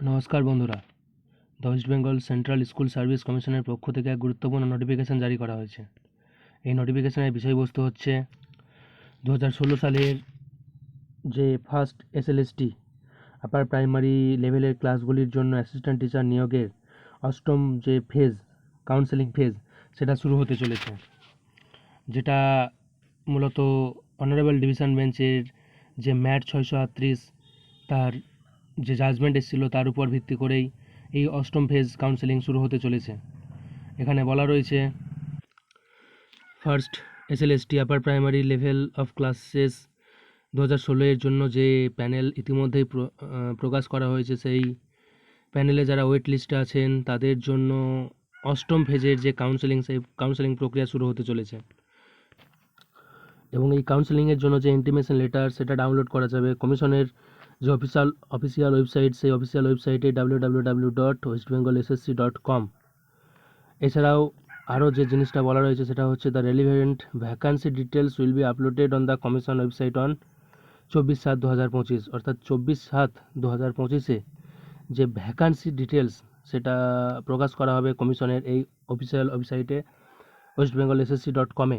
নমস্কার বন্ধুরা। West Bengal Central School Service কমিশনের পক্ষ থেকে এক গুরুত্বপূর্ণ নোটিফিকেশন জারি করা হয়েছে। এই নোটিফিকেশনের বিষয়বস্তু হচ্ছে দু হাজার ষোলো সালের যে ফার্স্ট এসএলএসটি আপার প্রাইমারি লেভেলের ক্লাসগুলির জন্য অ্যাসিস্ট্যান্ট টিচার নিয়োগের অষ্টম যে ফেজ কাউন্সেলিং ফেজ সেটা শুরু হতে চলেছে। যেটা মূলত অনারেবল ডিভিশন বেঞ্চের যে ম্যাট ছয়শো আটত্রিশ, তার যে জাজমেন্ট এসেছিল তার উপর ভিত্তি করেই এই অষ্টম ফেজ কাউন্সেলিং শুরু হতে চলেছে। এখানে বলা রয়েছে first S L SLST upper primary level of classes দু হাজার ষোলো এর জন্য যে প্যানেল ইতিমধ্যেই প্রকাশ করা হয়েছে, সেই প্যানেলে যারা ওয়েট লিস্টে আছেন, তাদের জন্য অষ্টম ফেজের যে কাউন্সেলিং সেই কাউন্সেলিং প্রক্রিয়া শুরু হতে চলেছে। এবং এই কাউন্সেলিংয়ের জন্য যে ইন্টিমেশন লেটার সেটা ডাউনলোড করা যাবে। কমিশনের যে অফিসিয়াল অফিসিয়াল ওয়েবসাইট সেই অফিসিয়াল ওয়েবসাইটে W W W dot West Bengal SSC dot com এছাড়াও আরও যে জিনিসটা বলা রয়েছে, সেটা হচ্ছে the relevant vacancy details will be uploaded on the commission website on চব্বিশ সাত দু হাজার পঁচিশ। অর্থাৎ চব্বিশ সাত দু হাজার পঁচিশে যে ভ্যাকান্সি ডিটেলস সেটা প্রকাশ করা হবে কমিশনের এই অফিসিয়াল ওয়েবসাইটে ওয়েস্ট বেঙ্গল এসএসসি ডট কমে